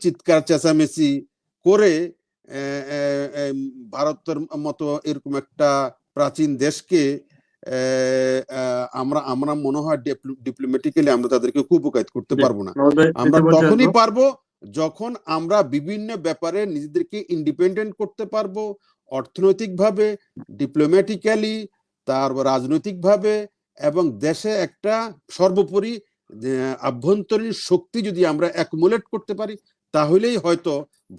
চিৎকার চেঁচামেচি করে ভারতের মতো এরকম একটা প্রাচীন দেশকে আমরা আমরা মনে হয় ডিপ্লোম্যাটিক্যালি আমরা তাদেরকে খুব উপকারিত করতে পারব না। আমরা তখনই পারব যখন আমরা বিভিন্ন ব্যাপারে নিজেদেরকে ইন্ডিপেন্ডেন্ট করতে পারব অর্থনৈতিকভাবে ডিপ্লোম্যাটিক্যালি তারপর রাজনৈতিকভাবে এবং দেশে একটা সর্বোপরি আভ্যন্তরীণ শক্তি যদি আমরা অ্যাকুমুলেট করতে পারি তাহলেই হয়তো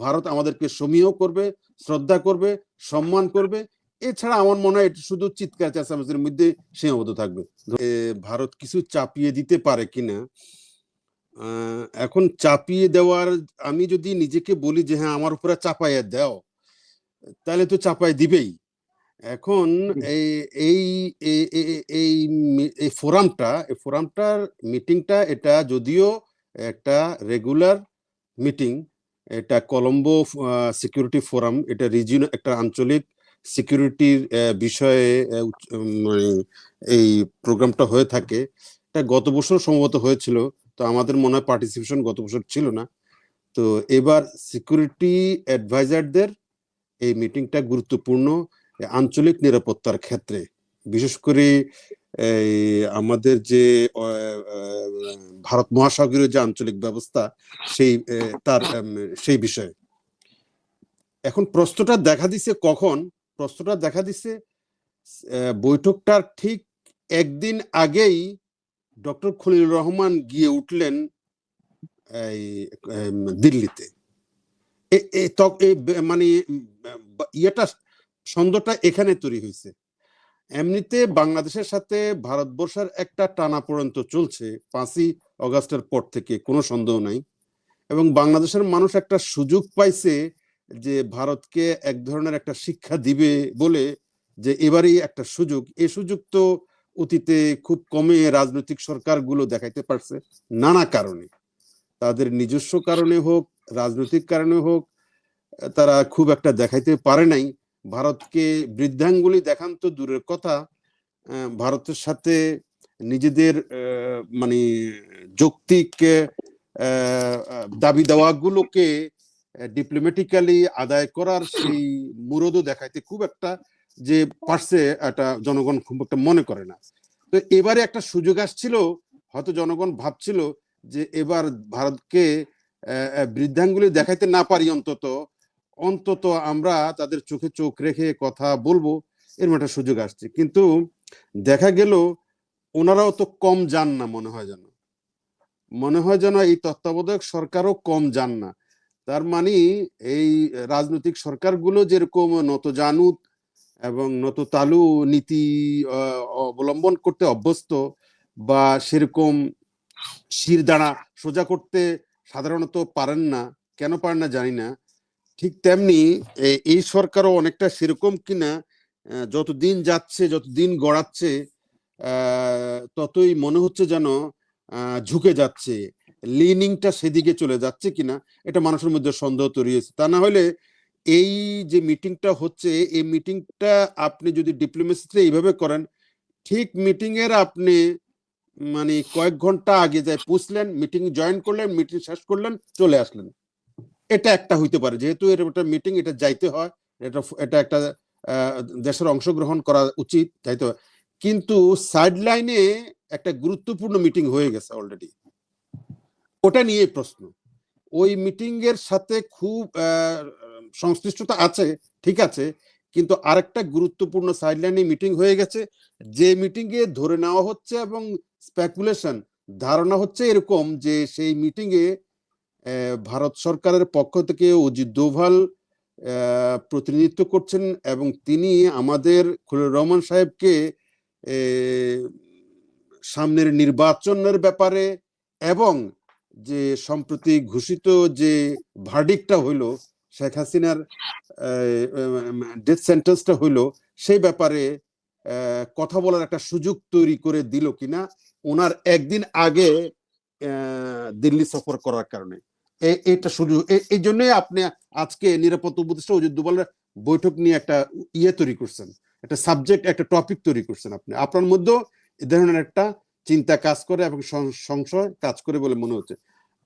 ভারত আমাদেরকে সমীহ করবে শ্রদ্ধা করবে সম্মান করবে। এছাড়া আমার মনে হয় এটা শুধু চিৎকার চেঁচামেচির মধ্যে সীমাবদ্ধ থাকবে। ভারত কিছু চাপিয়ে দিতে পারে কিনা? এখন চাপিয়ে দেওয়ার আমি যদি নিজেকে বলি যে হ্যাঁ আমার উপরে চাপাইয়া দাও তাহলে তো চাপাই দিবেই। এখন এই এই এই ফোরামটা এই ফোরামটার মিটিংটা এটা যদিও একটা রেগুলার মিটিং এটা কলম্বো সিকিউরিটি ফোরাম এটা রিজিয়ন একটা আঞ্চলিক সিকিউরিটির বিষয়ে আহ, উচ্চ- উম, মানে এই প্রোগ্রামটা হয়ে থাকে। এটা গত বছর সম্ভবত হয়েছিল তো আমাদের মনে হয় পার্টিসিপেশন গত বছর ছিল না। তো এবার সিকিউরিটি অ্যাডভাইজারদের এই মিটিংটা গুরুত্বপূর্ণ আঞ্চলিক নিরাপত্তার ক্ষেত্রে। বিশেষ করে এই আমাদের যে ভারত মহাসাগরীয় যে আঞ্চলিক ব্যবস্থা, সেই তার সেই বিষয়ে। এখন প্রশ্নটা দেখা দিছে কখন? প্রশ্নটা দেখা দিছে বৈঠকটার ঠিক একদিন আগেই ডক্টর খলিলুর রহমান গিয়ে উঠলেন এই দিল্লিতে। মানে ইয়েটা, সন্দেহটা এখানে তৈরি হয়েছে। এমনিতে বাংলাদেশের সাথে ভারতবর্ষের একটা টানা পর্যন্ত চলছে। পাঁচই অগাস্টের পর থেকে কোনো সন্দেহ নাই। এবং বাংলাদেশের মানুষ একটা সুযোগ পাইছে যে ভারতকে এক ধরনের একটা শিক্ষা দিবে বলে যে এবারেই একটা সুযোগ। এ সুযোগ তো অতীতে খুব কমে রাজনৈতিক সরকারগুলো দেখাইতে পারছে নানা কারণে। তাদের নিজস্ব কারণে হোক, রাজনৈতিক কারণে হোক, তারা খুব একটা দেখাইতে পারে নাই। ভারতকে বৃদ্ধাঙ্গুলি দেখান তো দূরের কথা ভারতের সাথে নিজেদের মানে যৌক্তিক দাবি দাওয়াগুলোকে ডিপ্লোম্যাটিক্যালি আদায় করার সেই মুরদও দেখাইতে খুব একটা যে পারছে একটা জনগণ খুব একটা মনে করে না। তো এবারে একটা সুযোগ আসছিল, হয়তো জনগণ ভাবছিল যে এবার ভারতকে বৃদ্ধাঙ্গুলি দেখাইতে না পারি অন্তত অন্তত আমরা তাদের চোখে চোখ রেখে কথা বলব এরকম একটা সুযোগ আসছে। কিন্তু দেখা গেল ওনারাও তো কম যান না মনে হয় যেন। মনে হয় যেন এই তত্ত্বাবধায়ক সরকারও কম যান না। তার মানে এই রাজনৈতিক সরকারগুলো যেরকম নত জানুত এবং নত তালু নীতি অবলম্বন করতে অভ্যস্ত বা সেরকম শির দাঁড়া সোজা করতে সাধারণত পারেন না, কেন পারেন না জানি না। ঠিক তেমনি এই সরকারও অনেকটা সেরকম কিনা যত দিন যাচ্ছে যত দিন গড়াচ্ছে ততই মনে হচ্ছে যেন ঝুঁকে যাচ্ছে। লিনিংটা সেদিকে চলে যাচ্ছে কিনা, এটা মানুষের মধ্যে সন্দেহ তৈরি হয়েছে। তা না হলে এই যে মিটিংটা হচ্ছে, এই মিটিংটা আপনি যদি ডিপ্লোমেসিতে এইভাবে করেন, ঠিক মিটিং এর আপনি মানে কয়েক ঘণ্টা আগে যায়, পুষলেন, মিটিং জয়েন করলেন, মিটিং শেষ করলেন, চলে আসলেন। এটা একটা হইতে পারে। যেহেতু এর একটা মিটিং এটা যাইতে হয়, এটা এটা একটা দেশের অংশগ্রহণ করা উচিত যাইতে হয় কিন্তু সাইড লাইনে একটা গুরুত্বপূর্ণ মিটিং হয়ে গেছে অলরেডি ওটা নিয়ে প্রশ্ন। ওই মিটিং এর সাথে খুব সংশ্লিষ্টতা আছে, ঠিক আছে, কিন্তু আরেকটা গুরুত্বপূর্ণ সাইড লাইনে মিটিং হয়ে গেছে। যে মিটিং এ ধরে নেওয়া হচ্ছে এবং স্পেকুলেশন ধারণা হচ্ছে এরকম যে সেই মিটিং এ ভারত সরকারের পক্ষ থেকে অজিত দোভাল প্রতিনিধিত্ব করছেন এবং তিনি আমাদের খলিল রহমান সাহেবকে সামনের নির্বাচনের ব্যাপারে এবং যে সম্প্রতি ঘোষিত যে ভার্ডিকটা হইল, শেখ হাসিনার ডেথ সেন্টেন্সটা হইল সেই ব্যাপারে কথা বলার একটা সুযোগ তৈরি করে দিল কিনা, ওনার একদিন আগে দিল্লি সফর করার কারণে। এটা সুযোগ এই জন্যই আপনি আজকে নিরাপত্তা উপদেষ্টা অজিত দোভালের বৈঠক নিয়ে একটা ইয়ে তৈরি করছেন। একটা সাবজেক্ট একটা টপিক তৈরি করছেন আপনি। আপনার মধ্যেও এ ধরনের একটা চিন্তা কাজ করে এবং সংশয় কাজ করে বলে মনে হচ্ছে।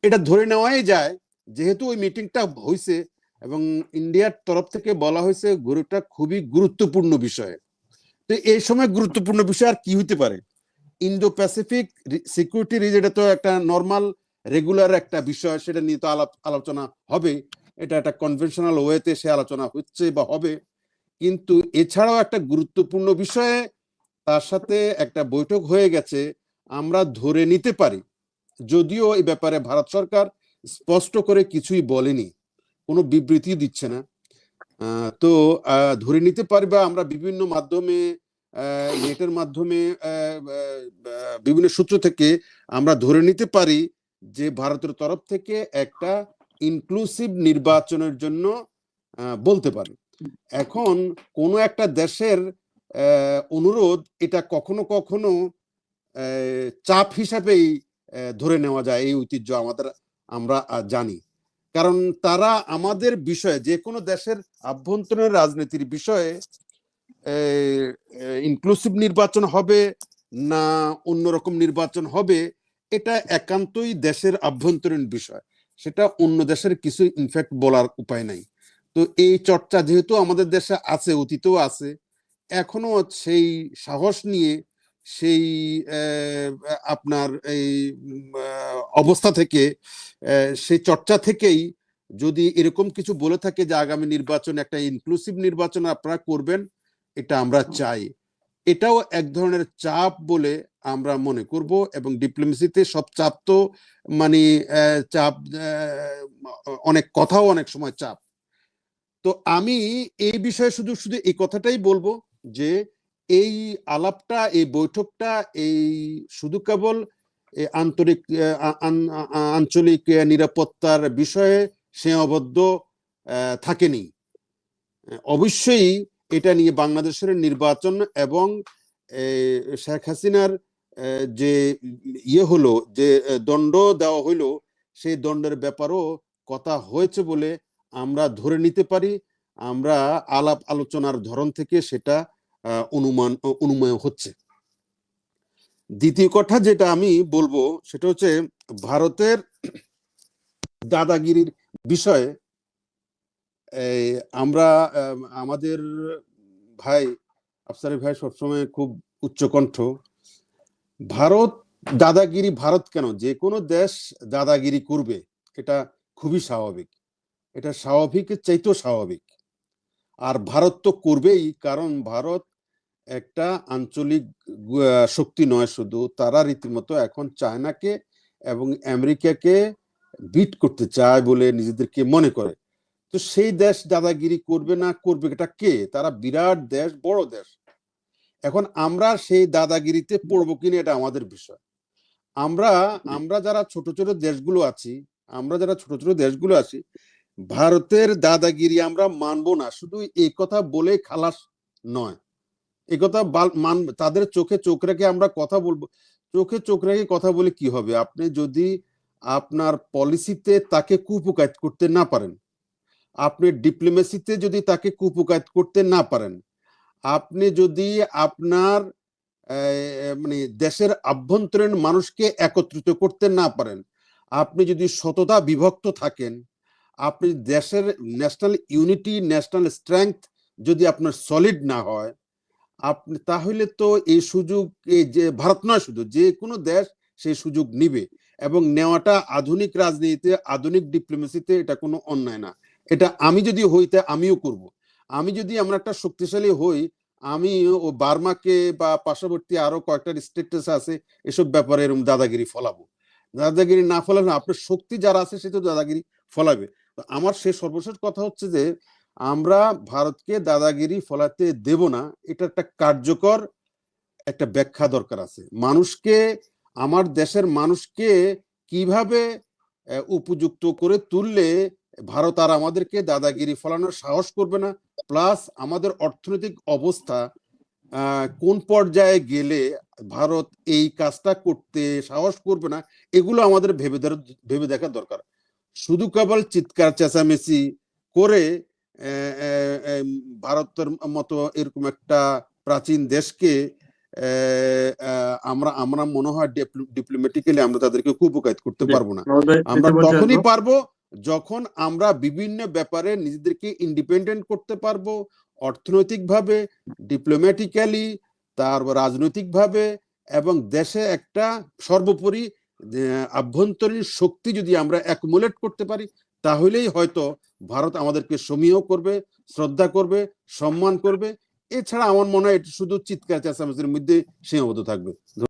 এটা ধরে নেওয়াই যায়, যেহেতু ওই মিটিংটা হয়েছে এবং ইন্ডিয়ার তরফ থেকে বলা হয়েছে গুরুটা খুবই গুরুত্বপূর্ণ বিষয়। তো এই সময় গুরুত্বপূর্ণ বিষয় আর কি হইতে পারে? ইন্দো প্যাসিফিক সিকিউরিটি রিজ এটা তো একটা নর্মাল রেগুলার একটা বিষয়, সেটা নিয়ে তো আলাপ, আলোচনা হবে। এটা একটা কনভেনশনাল ওয়েতে সে আলোচনা হচ্ছে বা হবে। কিন্তু এছাড়াও একটা গুরুত্বপূর্ণ বিষয়ে তার সাথে একটা বৈঠক হয়ে গেছে, আমরা ধরে নিতে পারি। যদিও এই ব্যাপারে ভারত সরকার স্পষ্ট করে কিছুই বলেনি, কোনো বিবৃতি দিচ্ছে না। তো ধরে নিতে পারি বা আমরা বিভিন্ন মাধ্যমে নেটের মাধ্যমে বিভিন্ন সূত্র থেকে আমরা ধরে নিতে পারি যে ভারতের তরফ থেকে একটা ইনক্লুসিভ নির্বাচনের জন্য বলতে পারে এখন কোনো একটা দেশের অনুরোধ এটা কখনো কখনো চাপ হিসাবেই ধরে নেওয়া যায় এই ঐতিহ্য আমাদের, আমরা জানি। কারণ তারা আমাদের বিষয়ে, যে কোনো দেশের আভ্যন্তরীণ রাজনীতির বিষয়ে ইনক্লুসিভ নির্বাচন হবে না অন্যরকম নির্বাচন হবে এটা একান্তই দেশের আভ্যন্তরীণ বিষয়। সেটা অন্য দেশের কিছু ইনফ্যাক্ট বলার উপায় নাই। তো এই চর্চা যেহেতু আমাদের দেশে আছে, অতীতেও আছে, এখনও সেই সাহস নিয়ে সেই আপনার এই অবস্থা থেকে সেই চর্চা থেকেই যদি এরকম কিছু বলে থাকে যে আগামী নির্বাচন একটা ইনক্লুসিভ নির্বাচন আপনারা করবেন, এটা আমরা চাই। এটাও এক ধরনের চাপ বলে আমরা মনে করব এবং ডিপ্লোমেসিতে সব চাপ তো মানে চাপ অনেক কথাও অনেক সময় চাপ। তো আমি এই বিষয়ে শুধু শুধু এই কথাটাই বলব যে এই আলাপটা, এই বৈঠকটা, এই শুধু কেবল আন্তরিক আন- আঞ্চলিক নিরাপত্তার বিষয়ে সীমাবদ্ধ থাকেনি। অবশ্যই এটা নিয়ে বাংলাদেশের নির্বাচন এবং শেখ হাসিনার যে ইয়ে হলো, যে দণ্ড দেওয়া হইল, সেই দণ্ডের ব্যাপারও কথা হয়েছে বলে আমরা ধরে নিতে পারি। আমরা আলাপ আলোচনার ধরন থেকে সেটা অনুমান, অনুময় হচ্ছে। দ্বিতীয় কথা যেটা আমি বলব, সেটা হচ্ছে ভারতের দাদাগিরির বিষয়ে এই, আমরা আমাদের ভাই, আফসারি ভাই সবসময় খুব উচ্চকণ্ঠ। ভারত দাদাগিরি, ভারত কেন? যে কোনো দেশ দাদাগিরি করবে, এটা খুবই স্বাভাবিক। এটা স্বাভাবিকের চাইতেও স্বাভাবিক। আর ভারত তো করবেই, কারণ ভারত একটা আঞ্চলিক শক্তি নয় শুধু, তারা রীতিমতো এখন চায়নাকে এবং আমেরিকাকে বিট করতে চায় বলে নিজেদেরকে মনে করে। তো সেই দেশ দাদাগিরি করবে না করবে, এটা কে? তারা বিরাট দেশ, বড় দেশ। এখন আমরা সেই দাদাগিরিতে পড়ব কিনা এটা আমাদের বিষয়। আমরা আমরা যারা ছোট ছোট দেশগুলো আছি, আমরা যারা ছোট ছোট দেশগুলো আছি, ভারতের দাদাগিরি আমরা মানবো না। শুধু এই কথা বলে খালাস নয়। এই কথা মান, তাদের চোখে চোখ রেখে আমরা কথা বলব। চোখে চোখ রেখে কথা বলে কি হবে? আপনি যদি আপনার পলিসিতে তাকে কুপকায়িত করতে না পারেন আপনি ডিপ্লোমেসিতে যদি তাকে কুপকায়িত করতে না পারেন, আপনি যদি আপনার মানে দেশের আভ্যন্তরীণ মানুষকে একত্রিত করতে না পারেন, আপনি যদি সততা বিভক্ত থাকেন, আপনি দেশের ন্যাশনাল ইউনিটি ন্যাশনাল স্ট্রেংথ যদি আপনার সলিড না হয়, আপনি তাহলে তো এই সুযোগ, এই যে ভারত নয় শুধু, যে কোনো দেশ সেই সুযোগ নিবে এবং নেওয়াটা আধুনিক রাজনীতিতে, আধুনিক ডিপ্লোমেসিতে এটা কোনো অন্যায় না। এটা আমি যদি হইতে আমিও করব। আমি যদি আমরা একটা শক্তিশালী হই আমি ও বার্মাকে বা পার্শ্ববর্তী আরও কয়েকটা স্টেটাস আছে এসব ব্যাপারে এরকম দাদাগিরি ফলাবো। দাদাগিরি না ফলালে না, আপনার শক্তি যারা আছে সে তো দাদাগিরি ফলাবে। আমার সে সর্বশেষ কথা হচ্ছে যে আমরা ভারতকে দাদাগিরি ফলাতে দেব না এটা একটা কার্যকর একটা ব্যাখ্যা দরকার আছে। মানুষকে আমার দেশের মানুষকে কীভাবে উপযুক্ত করে তুললে ভারত আর আমাদেরকে দাদাগিরি ফলানোর সাহস করবে না। প্লাস আমাদের অর্থনৈতিক অবস্থা কোন পর্যায়ে গেলে ভারত এই কাজটা করতে সাহস করবে না এগুলো আমাদের ভেবে ভেবে দেখা দরকার। শুধু কেবল চিৎকার চেঁচামেচি করে ভারতের মতো এরকম একটা প্রাচীন দেশকে আহ, আহ, আমরা আমরা মনে হয় ডিপ্লোমেটিক্যালি আমরা তাদেরকে কুপকায়িত করতে পারব না। আমরা তখনই পারব যখন আমরা বিভিন্ন ব্যাপারে নিজেদেরকে ইন্ডিপেন্ডেন্ট করতে পারব, অর্থনৈতিকভাবে ডিপ্লোম্যাটিক্যালি তারপর রাজনৈতিকভাবে এবং দেশে একটা সর্বোপরি আভ্যন্তরীণ শক্তি যদি আমরা অ্যাকুমুলেট করতে পারি, তাহলেই হয়তো ভারত আমাদেরকে সমীহ করবে, শ্রদ্ধা করবে, সম্মান করবে। এছাড়া আমার মনে হয় এটি শুধু চিৎকার, চেঁচামেচির মধ্যে সীমাবদ্ধ থাকবে।